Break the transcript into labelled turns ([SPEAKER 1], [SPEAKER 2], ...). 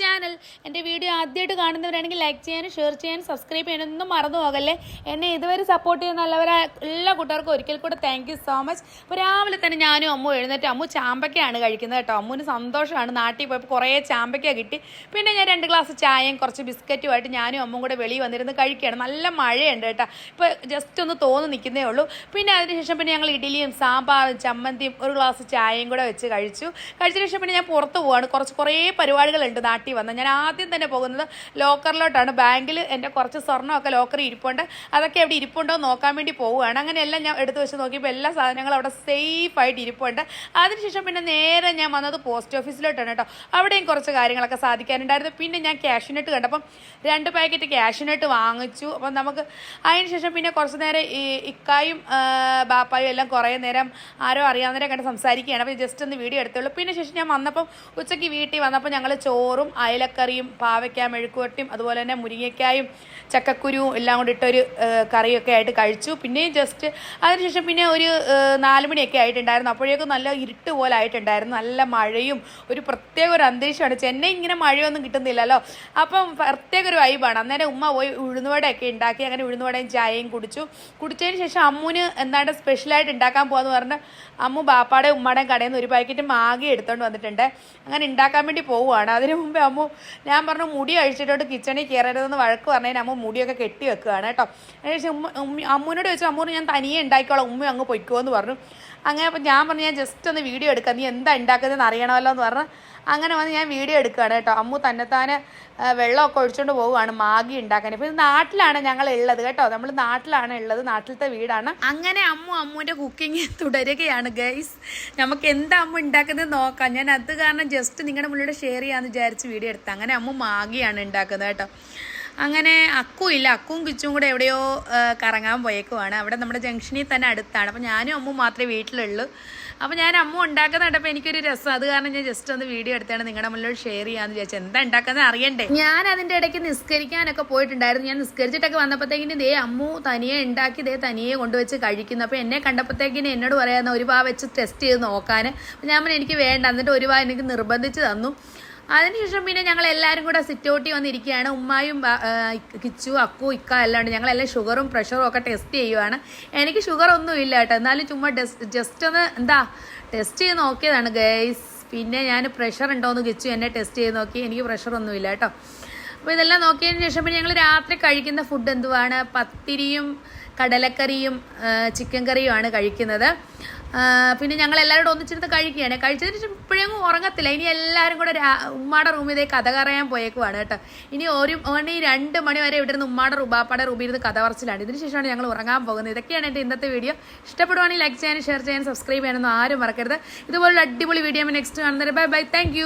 [SPEAKER 1] Channel എന്റെ video ആദ്യമായിട്ട് കാണുന്നവരാണെങ്കിൽ ലൈക്ക് ചെയ്യാനും ഷെയർ ചെയ്യാനും സബ്സ്ക്രൈബ് ചെയ്യാനൊന്നും മറന്നു പോകല്ലേ? എന്നെ ഇതുവരെ സപ്പോർട്ട് ചെയ്യുന്ന നല്ലവരാ എല്ലാ കൂട്ടുകാർക്കും ഒരിക്കൽ കൂടെ താങ്ക് യു സോ മച്ച് അപ്പോൾ രാവിലെ തന്നെ ഞാനും അമ്മു എഴുന്നേറ്റ് അമ്മു ചാമ്പക്കയാണ് കഴിക്കുന്നത് കേട്ടോ. അമ്മുവിന് സന്തോഷമാണ്. നാട്ടിൽ പോയപ്പോൾ കുറേ ചാമ്പക്ക കിട്ടി. പിന്നെ ഞാൻ രണ്ട് ഗ്ലാസ് ചായയും കുറച്ച് ബിസ്ക്കറ്റുമായിട്ട് ഞാനും അമ്മും കൂടെ വെളിയിൽ വന്നിരുന്ന് കഴിക്കുകയാണ്. നല്ല മഴയുണ്ട് കേട്ടോ. ഇപ്പോൾ ജസ്റ്റ് ഒന്ന് തോന്നി നിൽക്കുന്നേ ഉള്ളൂ. പിന്നെ അതിനുശേഷം പിന്നെ ഞങ്ങൾ ഇഡലിയും സാമ്പാറും ചമ്മന്തിയും ഒരു ഗ്ലാസ് ചായയും കൂടെ വെച്ച് കഴിച്ചു. കഴിച്ചതിന് ശേഷം പിന്നെ ഞാൻ പുറത്ത് പോവാണ്. കുറച്ച് കുറേ പരിപാടികളുണ്ട് നാട്ടിൽ. വന്ന്. ഞാൻ ആദ്യം തന്നെ പോകുന്നത് ലോക്കറിലോട്ടാണ്. ബാങ്കിൽ എന്റെ കുറച്ച് സ്വർണമൊക്കെ ലോക്കറിൽ ഇരിപ്പുണ്ട്. അതൊക്കെ അവിടെ ഇരിപ്പുണ്ടോ നോക്കാൻ വേണ്ടി പോവുകയാണ്. അങ്ങനെയെല്ലാം ഞാൻ എടുത്തു വെച്ച് നോക്കിയപ്പോൾ എല്ലാ സാധനങ്ങളും അവിടെ സേഫ് ആയിട്ട് ഇരിപ്പുണ്ട്. അതിനുശേഷം പിന്നെ നേരെ ഞാൻ വന്നത് പോസ്റ്റ് ഓഫീസിലോട്ടാണ് കേട്ടോ. അവിടെയും കുറച്ച് കാര്യങ്ങളൊക്കെ സാധിക്കാനുണ്ടായിരുന്നു. പിന്നെ ഞാൻ ക്യാഷിനെട്ട് കണ്ടപ്പം രണ്ട് പാക്കറ്റ് ക്യാഷിനെട്ട് വാങ്ങിച്ചു. അപ്പം നമുക്ക് അതിന് ശേഷം പിന്നെ കുറച്ച് നേരം ഈ ഇക്കായും ബാപ്പായും എല്ലാം കുറേ നേരം ആരോ അറിയാവുന്നവരെ കണ്ട് സംസാരിക്കുകയാണ്. അപ്പോൾ ജസ്റ്റ് ഒന്ന് വീഡിയോ എടുത്തുള്ളൂ. പിന്നെ ശേഷം ഞാൻ വന്നപ്പം ഉച്ചയ്ക്ക് വീട്ടിൽ വന്നപ്പോൾ ഞങ്ങൾ ചോറും അയലക്കറിയും പാവയ്ക്ക മെഴുക്കുവട്ടിയും അതുപോലെ തന്നെ മുരിങ്ങയ്ക്കായും ചക്കക്കുരുവും എല്ലാം കൂടി ഇട്ടൊരു കറിയൊക്കെ ആയിട്ട് കഴിച്ചു. പിന്നെയും ജസ്റ്റ് അതിനുശേഷം പിന്നെ ഒരു നാലുമണിയൊക്കെ നാല് മണിയൊക്കെ ആയിട്ടുണ്ടായിരുന്നു. അപ്പോഴേക്കും നല്ല ഇരുട്ട് പോലെ ആയിട്ടുണ്ടായിരുന്നു. നല്ല മഴയും ഒരു പ്രത്യേക ഒരു അന്തരീക്ഷമാണ്. ചെന്നൈ ഇങ്ങനെ മഴയൊന്നും കിട്ടുന്നില്ലല്ലോ. അപ്പം പ്രത്യേക ഒരു വൈബാണ് അന്നേരം ഉമ്മ പോയി ഉഴുന്നുവടയൊക്കെ ഉണ്ടാക്കി അങ്ങനെ ഉഴുന്നുവടയും ചായയും കുടിച്ചു. കുടിച്ചതിന് ശേഷം അമ്മുവിന് എന്താണ് സ്പെഷ്യലായിട്ട് ഉണ്ടാക്കാൻ പോകാന്ന് പറഞ്ഞ് അമ്മു ബാപ്പാടെ ഉമ്മയുടെയും കടയിൽ നിന്ന് ഒരു പാക്കറ്റ് മാഗി എടുത്തോണ്ട് വന്നിട്ടുണ്ട്. അങ്ങനെ ഉണ്ടാക്കാൻ വേണ്ടി പോവുകയാണ്. അതിനു മുമ്പേ അമ്മു ഞാൻ പറഞ്ഞു മുടി അഴിച്ചിട്ടോട്ട് കിച്ചണിൽ കയറരുതെന്ന് വഴക്ക് പറഞ്ഞതിന് അമ്മ മുടിയൊക്കെ കെട്ടി വെക്കുകയാണ് കേട്ടോ. അതിനുശേഷം ഉമ്മ ഉമ്മ അമ്മുവിനോട് ചോദിച്ചു അമ്മൂന് ഞാൻ തനിയെ ഉണ്ടാക്കിക്കോളാം ഉമ്മ അങ്ങ് പൊയ്ക്കോ എന്ന് പറഞ്ഞു. അങ്ങനെ അപ്പം ഞാൻ പറഞ്ഞു ഞാൻ ജസ്റ്റ് ഒന്ന് വീഡിയോ എടുക്കാം. നീ എന്താ ഉണ്ടാക്കുന്നതെന്ന് അറിയണമല്ലോ എന്ന് പറഞ്ഞ് അങ്ങനെ വന്ന് ഞാൻ വീഡിയോ എടുക്കുകയാണ് കേട്ടോ. അമ്മു തന്നെത്താനെ വെള്ളമൊക്കെ ഒഴിച്ചുകൊണ്ട് പോവുകയാണ് മാഗി ഉണ്ടാക്കാൻ ഇപ്പം നാട്ടിലാണ് ഞങ്ങൾ ഉള്ളത് കേട്ടോ. നമ്മൾ നാട്ടിലാണ് ഉള്ളത് നാട്ടിലത്തെ വീടാണ്. അങ്ങനെ അമ്മു അമ്മുവിന്റെ കുക്കിംഗ് തുടരുകയാണ് ഗൈസ് നമുക്ക് എന്താ അമ്മ ഉണ്ടാക്കുന്നത് നോക്കാം. ഞാൻ അത് കാരണം ജസ്റ്റ് നിങ്ങളുടെ മുന്നിലൂടെ ഷെയർ ചെയ്യാമെന്ന് വിചാരിച്ച് വീഡിയോ എടുത്തത്. അങ്ങനെ അമ്മു മാഗിയാണ് ഉണ്ടാക്കുന്നത് കേട്ടോ. അങ്ങനെ അക്കും ഇല്ല. അക്കും കിച്ചും കൂടെ എവിടെയോ കറങ്ങാൻ പോയേക്കുവാണ്. അവിടെ നമ്മുടെ ജംഗ്ഷനിൽ തന്നെ അടുത്താണ്. അപ്പം ഞാനും അമ്മും മാത്രമേ വീട്ടിലുള്ളൂ. അപ്പോൾ ഞാൻ അമ്മ ഉണ്ടാക്കുന്ന കണ്ടപ്പോൾ എനിക്കൊരു രസം. അത് കാരണം ഞാൻ ജസ്റ്റ് ഒന്ന് വീഡിയോ എടുത്താണ് നിങ്ങളുടെ മുന്നിൽ ഷെയർ ചെയ്യാന്ന് വിചാരിച്ചു. എന്താ ഉണ്ടാക്കുന്നത് അറിയണ്ടേ? ഞാൻ അതിന്റെ ഇടയ്ക്ക് നിസ്കരിക്കാനൊക്കെ പോയിട്ടുണ്ടായിരുന്നു. ഞാൻ നിസ്കരിച്ചിട്ടൊക്കെ വന്നപ്പോഴത്തേക്കിന് ദേ അമ്മു തനിയെ ഉണ്ടാക്കി ദേ തനിയെ കൊണ്ടുവച്ച് കഴിക്കുന്നു. അപ്പോൾ എന്നെ കണ്ടപ്പോഴത്തേക്കിന് എന്നോട് പറയാമെന്ന് ഒരു വാ വെച്ച് ടെസ്റ്റ് ചെയ്ത് നോക്കാൻ അപ്പോൾ ഞാൻ പറഞ്ഞു, എനിക്ക് വേണ്ട. എന്നിട്ട് ഒരു വാ എനിക്ക് നിർബന്ധിച്ച് തന്നു. അതിനുശേഷം പിന്നെ ഞങ്ങൾ എല്ലാവരും കൂടെ സിറ്റ് ഔട്ടി വന്നിരിക്കുകയാണ്. ഉമ്മായും കിച്ചു അക്കു ഇക്ക എല്ലാം ഉണ്ട്. ഞങ്ങളെല്ലാം ഷുഗറും പ്രഷറും ഒക്കെ ടെസ്റ്റ് ചെയ്യുവാണ്. എനിക്ക് ഷുഗർ ഒന്നും ഇല്ല കേട്ടോ. എന്നാലും ചുമ്മാ ജസ്റ്റ് ഒന്ന് എന്താ ടെസ്റ്റ് ചെയ്ത് നോക്കിയതാണ് ഗൈസ് പിന്നെ ഞാൻ പ്രഷർ ഉണ്ടോയെന്ന് കിച്ചു എന്നെ ടെസ്റ്റ് ചെയ്ത് നോക്കി. എനിക്ക് ഇല്ല കേട്ടോ. അപ്പോൾ ഇതെല്ലാം നോക്കിയതിന് ശേഷം പിന്നെ ഞങ്ങൾ രാത്രി കഴിക്കുന്ന ഫുഡ് എന്തുവാണ്? പത്തിരിയും കടലക്കറിയും ചിക്കൻ കറിയുമാണ് കഴിക്കുന്നത്. പിന്നെ ഞങ്ങൾ എല്ലാവരും ഒന്നിച്ചിരുന്ന് കഴിക്കുകയാണ്. കഴിച്ചതിന് ശേഷം ഇപ്പോഴെങ്ങും ഉറങ്ങത്തില്ല. ഇനി എല്ലാവരും കൂടെ ഉമ്മാടെ റൂമിലേക്ക് കഥ കറയാൻ പോയേക്കുവാണ് കേട്ടോ. ഇനി ഒരു മണി രണ്ട് മണി വരെ ഇവിടെ നിന്ന് ഉമ്മാടെ റുബാപ്പാടെ റൂമിൽ ഇരുന്ന് കഥ പറച്ചിലാണ്. ഇതിന് ശേഷമാണ് ഞങ്ങൾ ഉറങ്ങാൻ പോകുന്നത്. ഇതൊക്കെയാണ് എന്റെ ഇന്നത്തെ വീഡിയോ ഇഷ്ടപ്പെടുവാണെങ്കിൽ ലൈക്ക് ചെയ്യാനും ഷെയർ ചെയ്യാനും സബ്സ്ക്രൈബ് ചെയ്യാനൊന്നും ആരും മറക്കരുത്. ഇതുപോലുള്ള അടിപൊളി വീഡിയോ നെക്സ്റ്റ് കാണുന്നത് ബൈ ബൈ താങ്ക്